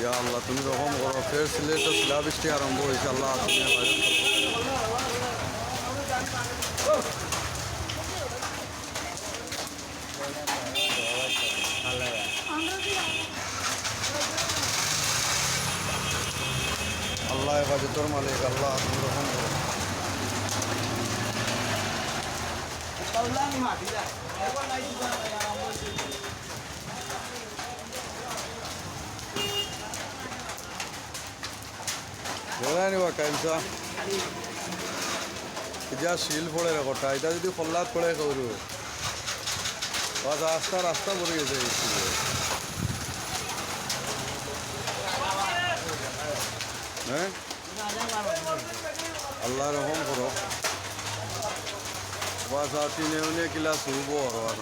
ইয়া আল্লাহ, তুমি রকম করো, ফের সিলেট শিলাবৃষ্টি আরম্ভ হয়েছে, আল্লাহ তুমি আল্লাহ হেফাজতর মালিক, আল্লাহ তুমি রকম করো। বেড়াই নিবা কাইমসা এতিয়া শিল পড়ে রে কথা এটা যদি খোল্লাত পড়ে করু রাস্তা রাস্তা পড়ে গেছে। হ্যাঁ আল্লাহ রহম করো বাস আর তিনে কিলা শুভ আর